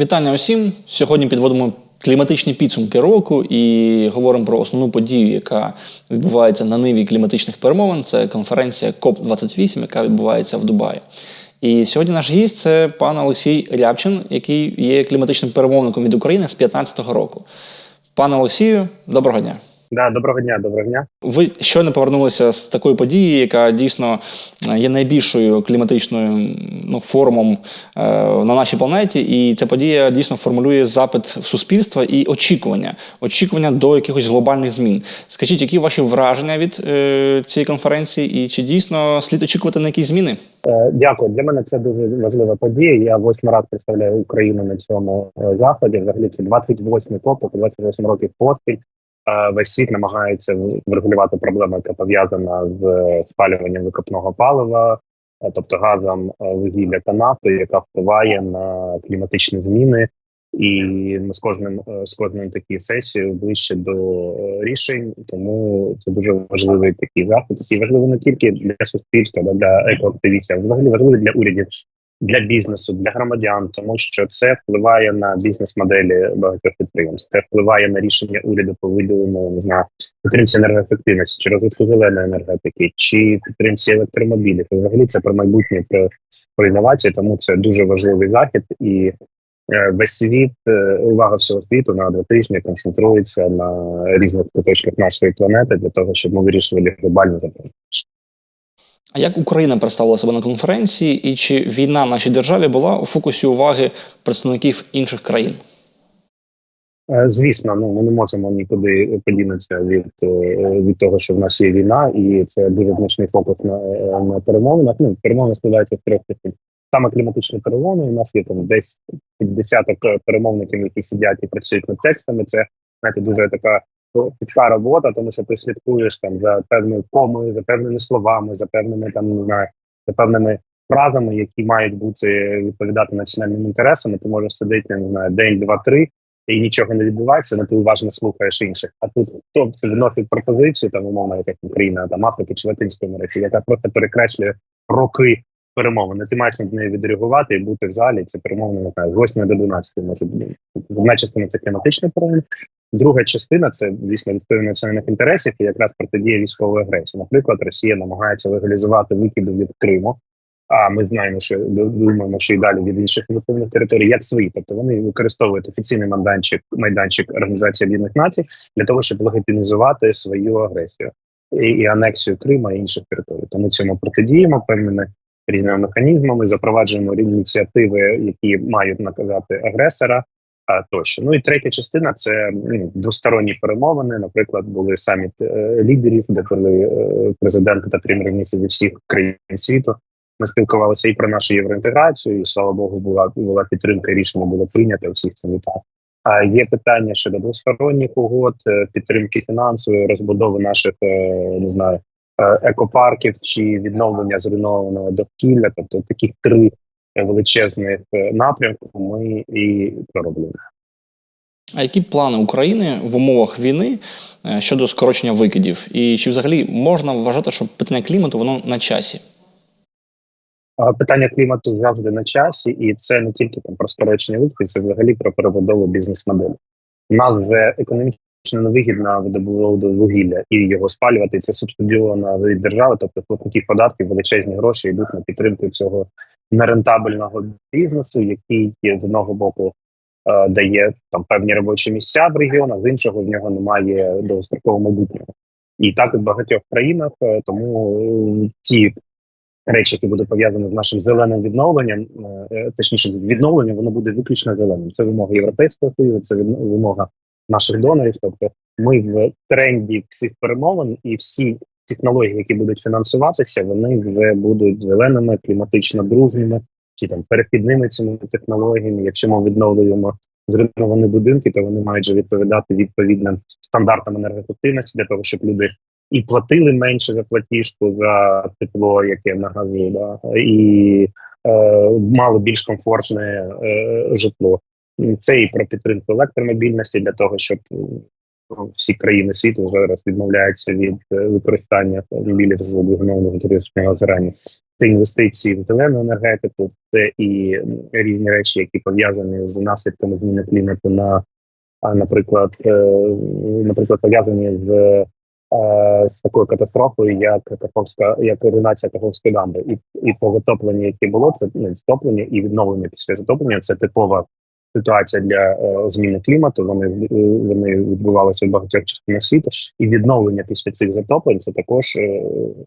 Вітання усім. Сьогодні підводимо кліматичні підсумки року і говоримо про основну подію, яка відбувається на ниві кліматичних перемовин. Це конференція КОП-28, яка відбувається в Дубаї. І сьогодні наш гість це пан Олексій Рябчин, який є кліматичним перемовником від України з 2015 року. Пане Олексію, доброго дня. Да, доброго дня, доброго дня. Ви щойно повернулися з такої події, яка дійсно е, є найбільшою кліматичною ну, форумом е, на нашій планеті, і ця подія дійсно формулює запит в суспільства і очікування, очікування до якихось глобальних змін. Скажіть, які ваші враження від е, цієї конференції, і чи дійсно слід очікувати на якісь зміни? Е, Дякую. Для мене це дуже важлива подія. Я восьмий раз представляю Україну на цьому е, заході. Взагалі це 28 КОП, тобто 28 років поспіль. Весь світ намагається врегулювати проблему, яка пов'язана з спалюванням викопного палива, е, тобто газом е, вугілля та нафтою, яка впливає на кліматичні зміни. І ми з кожним е, з кожною такі сесією ближче до рішень, тому це дуже важливий такий захід, який важливий не тільки для суспільства, для екоактивістів, а взагалі важливий для урядів, для бізнесу, для громадян, тому що це впливає на бізнес-моделі багатьох підприємств. Це впливає на рішення уряду по виділенню не знаю, підтримці енергоефективності, чи розвитку зеленої енергетики, чи підтримці електромобілів. Взагалі це про майбутнє про, про інновації, тому це дуже важливий захід і. Е, Весь світ, е, увага всього світу на два тижні концентрується на різних куточках нашої планети для того, щоб ми вирішували глобальні запитання. А як Україна представила себе на конференції, і чи війна в нашій державі була у фокусі уваги представників інших країн? Е, Звісно, ну ми не можемо нікуди подінутися від е, від того, що в нас є війна, і це дуже значний фокус на, е, на перемовинах. Ну перемовини складаються з трьох частин. Саме кліматичні перемовини. У нас є там десь десяток перемовників, які сидять і працюють над текстами. Це знаєте, дуже така чітка робота, тому що ти слідкуєш там за певною комою, за певними словами, за певними там не знаю, за певними фразами, які мають бути відповідати національним інтересам. Ти можеш сидіти, не знаю, день, два, три. І нічого не відбувається, але ти уважно слухаєш інших. А тут хто це виносить пропозицію, там умовно, якась Україна, там Африки чи Латинської Америки, яка просто перекреслює роки перемовини. Ти маєш над нею відреагувати і бути в залі. Це перемовини не знаю, з 8 до 12 може бути. Одна частина це кліматична перемовина, друга частина це звісно відповідь національних інтересів і якраз протидія військової агресії. Наприклад, Росія намагається легалізувати викиди від Криму. А ми знаємо, що думаємо, що і далі від інших окупованих територій, як свої, тобто вони використовують офіційний майданчик майданчик Організації Об'єднаних Націй для того, щоб легітимізувати свою агресію і, і анексію Криму і інших територій. Тому цьому протидіємо певними різними механізмами, запроваджуємо ініціативи, які мають наказати агресора. А тощо, ну і третя частина це ну, двосторонні перемовини. Наприклад, були саміт е, лідерів, де були е, президенти та прем'єр-міністри всіх країн світу. Ми спілкувалися і про нашу євроінтеграцію, і слава Богу, була була підтримка. Рішення було прийнято всіх цим вітав. А є питання щодо двосторонніх угод, е, підтримки фінансової, розбудови наших не знаю екопарків чи відновлення зруйнованого довкілля. Тобто таких три величезних напрямки ми і пророблюємо. А які плани України в умовах війни щодо скорочення викидів? І чи взагалі можна вважати, що питання клімату воно на часі? Питання клімату завжди на часі, і це не тільки там про скорочення викидів, це взагалі про перебудову бізнес-моделі. У нас вже економічно невигідно видобувати вугілля і його спалювати. Це субсидіовано від держави, тобто платників податків величезні гроші йдуть на підтримку цього нерентабельного бізнесу, який з одного боку е, дає там певні робочі місця в регіонах, з іншого в нього немає довгострокового майбутнього. І так в багатьох країнах, е, тому е, ті речі, які будуть пов'язані з нашим зеленим відновленням, е, точніше з відновленням, воно буде виключно зеленим. Це вимога європейського союзу, це вимога наших донорів. Тобто, ми в тренді цих перемовин і всі технології, які будуть фінансуватися, вони вже будуть зеленими, кліматично дружніми чи там перехідними цими технологіями. Якщо ми відновлюємо зруйновані будинки, то вони мають же відповідати відповідним стандартам енергоефективності для того, щоб люди і платили менше за платіжку за тепло, яке на газі, да, і е, мали більш комфортне е, житло. Це і про підтримку електромобільності для того, щоб всі країни світу зараз відмовляються від е, використання автомобілів з двигуном внутрішнього згорання. Це інвестиції в зелену енергетику, це і різні речі, які пов'язані з наслідками зміни клімату на, наприклад, е, наприклад, пов'язані з, е, з такою катастрофою, як Каховська, як руйнація Каховської дамби, і, і по затопленню, яке було, це ну, затоплення і відновлення після затоплення. Це типова ситуація для е, зміни клімату. Вони е, вони відбувалися в багатьох частинах світу, і відновлення після цих затоплень це також е,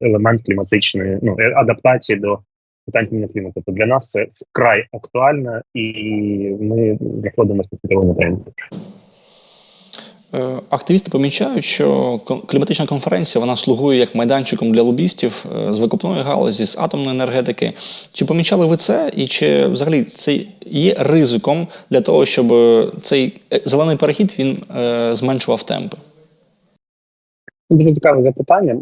елемент кліматичної ну адаптації до питань зміни клімату. Тобто для нас це вкрай актуально, і ми знаходимося на цьому тренді. Е, Активісти помічають, що кліматична конференція вона слугує як майданчиком для лобістів е, з викопної галузі, з атомної енергетики. Чи помічали ви це, і чи взагалі це є ризиком для того, щоб е, цей зелений перехід він зменшував темпи? Дуже цікаве запитання.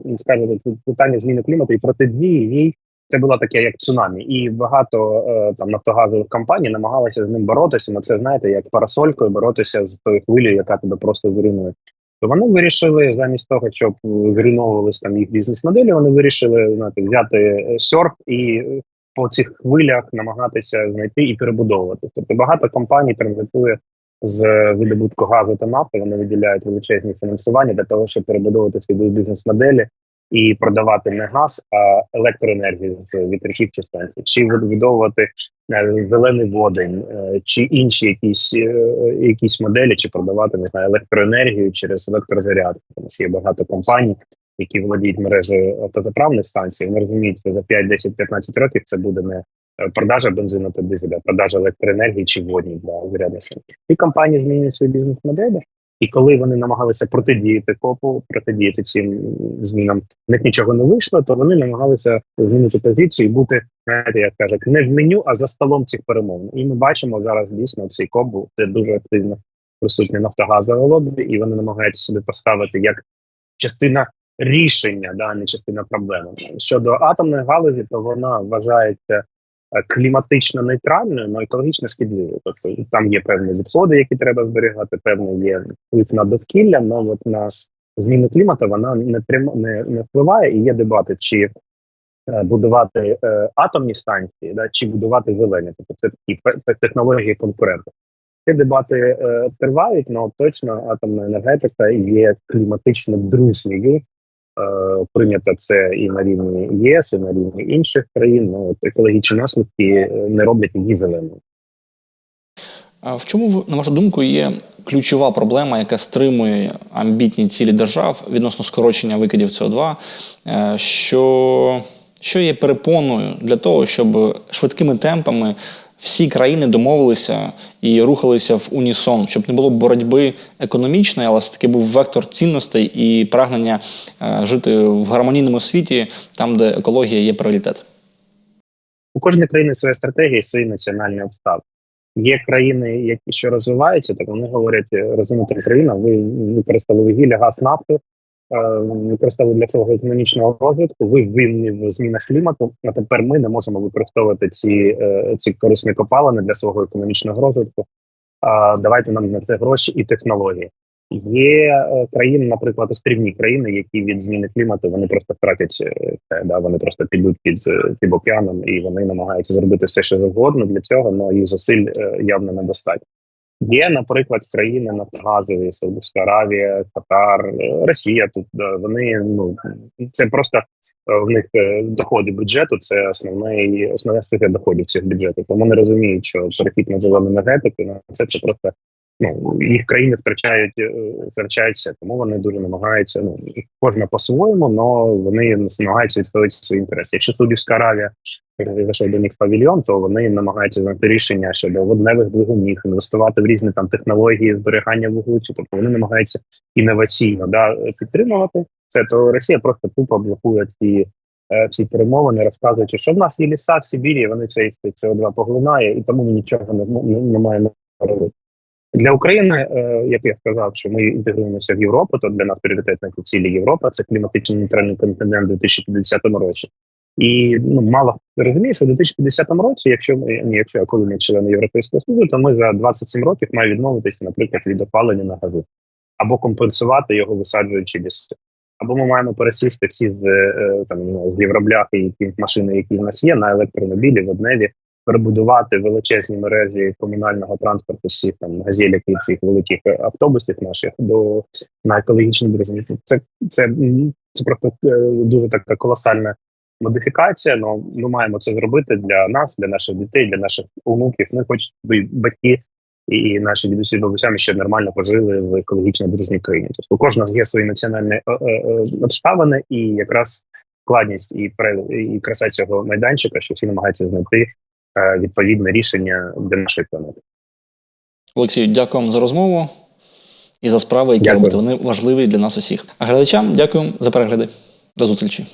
Тут питання зміни клімату і протидії їй. Це було таке як цунамі, і багато е, там нафтогазових компаній намагалися з ним боротися. На це знаєте, як парасолькою боротися з тою хвилею, яка тебе просто зруйнує. То вони вирішили замість того, щоб зруйновувалися там їх бізнес-моделі. Вони вирішили знаєте, взяти е, серп і е, по цих хвилях намагатися знайти і перебудовувати. Тобто багато компаній транзитує з видобутку газу та нафти. Вони виділяють величезні фінансування для того, щоб перебудовувати свої бізнес-моделі і продавати не газ, а електроенергію з вітряків чи станцій, чи видобувати е, зелений водень, е, чи інші якісь е, якісь моделі, чи продавати не знаю електроенергію через електрозаряд. Тому що є багато компаній, які володіють мережею автозаправних станцій. Вони розуміють, що за 5, 10, 15 років це буде не продажа бензину та дизеля, продажа електроенергії чи водні для зарядних станцій. Ці компанії змінюють свої бізнес-моделі. І коли вони намагалися протидіяти копу, протидіяти цим змінам, в них нічого не вийшло, то вони намагалися змінити позицію і бути, знаєте, як кажуть, не в меню, а за столом цих перемовин. І ми бачимо зараз дійсно цей коп був це дуже активно присутня нафтогазова лобі, і вони намагаються себе поставити як частина рішення, да, не частина проблеми. Щодо атомної галузі, то вона вважається кліматично нейтральною, але екологічно шкідливою. Тобто там є певні відходи, які треба зберігати, певний є вплив на довкілля, але от на зміну клімату вона не прямо не, не впливає, і є дебати, чи е, будувати е, атомні станції, да, чи будувати зелені. Тобто це такі технології конкуренту. Ці дебати е, тривають, але точно атомна енергетика є кліматично дружньою. Е, прийнято це і на рівні ЄС, і на рівні інших країн. Ну, от екологічні наслідки е, не роблять її зеленою. А в чому, на вашу думку, є ключова проблема, яка стримує амбітні цілі держав відносно скорочення викидів СО2? Е, Що, що є перепоною для того, щоб швидкими темпами всі країни домовилися і рухалися в унісон, щоб не було боротьби економічної, але все-таки був вектор цінностей і прагнення е, жити в гармонійному світі, там, де екологія є пріоритет? У кожної країни своя стратегія свої національні обставини. Є країни, які що розвиваються, так вони говорять, е, розвинута країна, ви використали вугілля, газ, нафту, е, використали для свого економічного розвитку, ви винні в змінах клімату, а тепер ми не можемо використовувати ці, е, ці корисні копалини для свого економічного розвитку. А давайте нам на це гроші і технології. Є е, країни, наприклад, острівні країни, які від зміни клімату вони просто втратять це, да, вони просто підуть під, під океаном і вони намагаються зробити все, що завгодно для цього, але їх зусиль явно недостатньо. Є, наприклад, країни нафтогазові, Саудовська Аравія, Катар, е, Росія. Тут вони ну це просто е, в них е, доходи бюджету. Це основний основна стаття доходів цих бюджетів. Тому не розуміють, що перехід на зелену енергетику на це це просто ну їх країни втрачають е, втрачають все. Тому вони дуже намагаються. Ну кожна по-своєму, але вони намагаються відстоювати свої інтереси. Якщо Саудівська Аравія зайшов до них павільйон, то вони намагаються знайти рішення щодо водневих двигунів, інвестувати в різні там технології зберігання вуглецю. Тобто вони намагаються інноваційно да підтримувати це. То Росія просто тупо блокує ці. е, Всі перемовини розказуючи, що в нас є ліса в Сибірі, вони цей СО2 поглинає, і тому ми нічого не, не, не маємо робити. Для України, е, як я сказав, що ми інтегруємося в Європу, то для нас пріоритетна цілі Європа це кліматично нейтральний континент у 2050 році. І ну мало розуміє, що в 2050 році, якщо ми ні, якщо коли ми члени Європейського Союзу, то ми за 27 років маємо відмовитися, наприклад, від опалення на газу. або компенсувати його, висаджуючи ліси. Або ми маємо пересісти всі з е, там з євробляхи і машини, які в нас є, на електромобілі, водневі, перебудувати величезні мережі комунального транспорту, всіх там газелік і цих великих е, автобусів наших до на екологічні дороги. Це це, це просто е, дуже така колосальна модифікація. Ну ми маємо це зробити для нас, для наших дітей, для наших онуків. Ми щоб батьки і наші дідусі бабусями ще нормально пожили в екологічно дружній країні. Тобто у кожного є свої національні е, обставини, і якраз складність і і краса цього майданчика, що всі намагаються знайти відповідне рішення для нашої планети. Олексію, дякую вам за розмову і за справи, які робите. Вони важливі для нас усіх. А глядачам дякую за перегляди. До зустрічі.